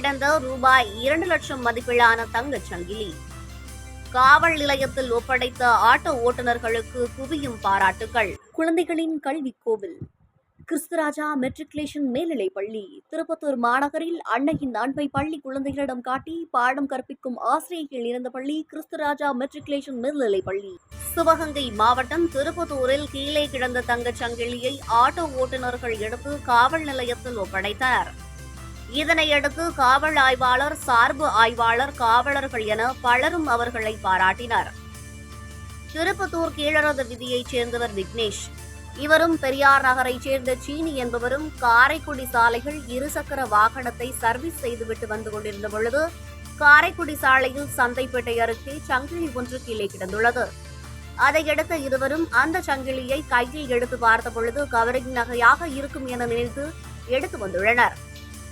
கிடந்த ரூபாய் இரண்டு லட்சம் மதிப்பிலான தங்கச் சங்கிலி. காவல் நிலையத்தில் ஒப்படைத்த ஆட்டோ ஓட்டுநர்களுக்கு குவியும் பாராட்டுகள் குழந்தைகளின் கல்வி கோவில் கிறிஸ்துராஜா மெட்ரிகுலேஷன் மேல்நிலைப் பள்ளி. திருப்பத்தூர் மாநகரில் அன்னையின் அன்பை பள்ளி குழந்தைகளிடம் காட்டி பாடம் கற்பிக்கும் ஆசிரியர்கள் இருந்த பள்ளி கிறிஸ்துராஜா மெட்ரிகுலேஷன் மேல்நிலைப் பள்ளி. சிவகங்கை மாவட்டம் திருப்பத்தூரில் கீழே கிடந்த தங்கச் சங்கிலியை ஆட்டோ ஓட்டுநர்கள் எடுத்து காவல் நிலையத்தில் ஒப்படைத்தனர். இதனையடுத்து காவல் ஆய்வாளர் சார்பு ஆய்வாளர் காவலர்கள் என பலரும் அவர்களை பாராட்டினர். திருப்பத்தூர் கீழரத விதியைச் சேர்ந்தவர் விக்னேஷ். இவரும் பெரியார் நகரைச் சேர்ந்த சீனி என்பவரும் காரைக்குடி சாலையில் இருசக்கர வாகனத்தை சர்வீஸ் செய்துவிட்டு வந்து கொண்டிருந்த பொழுது காரைக்குடி சாலையில் சந்தைப்பேட்டை அருகே சங்கிலி ஒன்று கீழே கிடந்துள்ளது. அதையடுத்து இருவரும் அந்த சங்கிலியை கையில் எடுத்து பார்த்த பொழுது கவரிங் நகையாக இருக்கும் என நினைத்து எடுத்து வந்துள்ளனர்.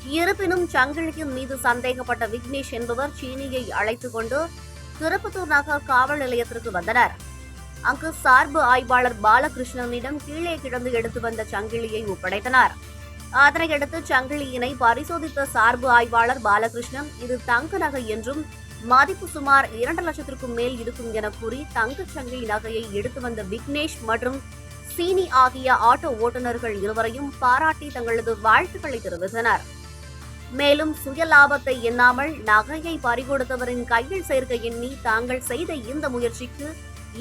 இருப்பினும் சங்கிலியின் மீது சந்தேகப்பட்ட விக்னேஷ் என்பவர் சீனியை அழைத்துக் கொண்டு திருப்பத்தூர் நகர் காவல் நிலையத்திற்கு வந்தனர். அங்கு சார்பு ஆய்வாளர் பாலகிருஷ்ணனிடம் கீழே கிடந்து எடுத்து வந்த சங்கிலியை ஒப்படைத்தனர். அதனையடுத்து சங்கிலியினை பரிசோதித்த சார்பு ஆய்வாளர் பாலகிருஷ்ணன் இது தங்க நகை என்றும் மதிப்பு சுமார் இரண்டு லட்சத்திற்கும் மேல் இருக்கும் என கூறி தங்க சங்கிலி நகையை எடுத்து வந்த விக்னேஷ் மற்றும் சீனி ஆகிய ஆட்டோ ஓட்டுநர்கள் இருவரையும் பாராட்டி தங்களது வாழ்த்துக்களை தெரிவித்தனர். மேலும் சுய லாபத்தை எண்ணாமல் நகையை பறிகொடுத்தவரின் கையில் சேர்க்க எண்ணி தாங்கள் செய்த இந்த முயற்சிக்கு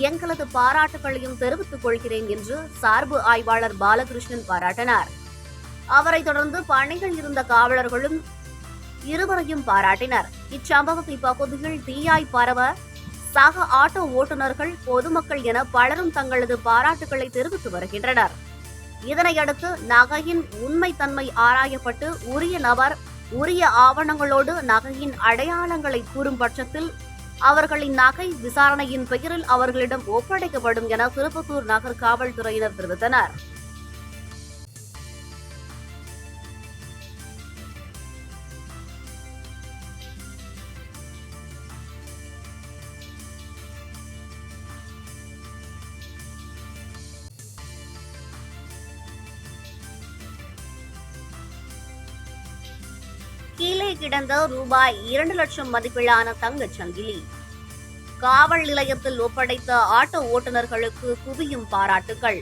எங்களது பாராட்டுகளையும் தெரிவித்துக் கொள்கிறேன் என்று சார்பு ஆய்வாளர் பாலகிருஷ்ணன் பாராட்டினார். அவரைத் தொடர்ந்து பணிகள் இருந்த காவலர்களும் இருவரையும் பாராட்டினர். இச்சம்பவத்தை இப்பகுதியில் தீயாய் பரவ சக ஆட்டோ ஓட்டுநர்கள் பொதுமக்கள் என பலரும் தங்களது பாராட்டுகளை தெரிவித்து வருகின்றனர். இதனையடுத்து நகையின் உண்மைத்தன்மை ஆராயப்பட்டு உரிய நபர் உரிய ஆவணங்களோடு நகையின் அடையாளங்களை கூறும் பட்சத்தில் அவர்களின் நகை விசாரணையின் பெயரில் அவர்களிடம் ஒப்படைக்கப்படும் என திருப்பத்தூர் நகர் காவல்துறையினர் தெரிவித்தனர். கீழே கிடந்த ரூபாய் இரண்டு லட்சம் மதிப்பிலான தங்கச் சங்கிலி. காவல் நிலையத்தில் ஒப்படைத்த ஆட்டோ ஓட்டுநர்களுக்கு குவியும் பாராட்டுகள்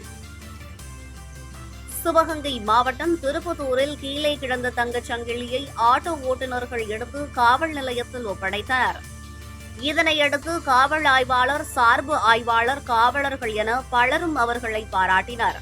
சிவகங்கை மாவட்டம் திருப்பத்தூரில் கீழே கிடந்த தங்கச் சங்கிலியை ஆட்டோ ஓட்டுநர்கள் எடுத்து காவல் நிலையத்தில் ஒப்படைத்தனர். இதனையடுத்து காவல் ஆய்வாளர் சார்பு ஆய்வாளர் காவலர்கள் என பலரும் அவர்களை பாராட்டினர்.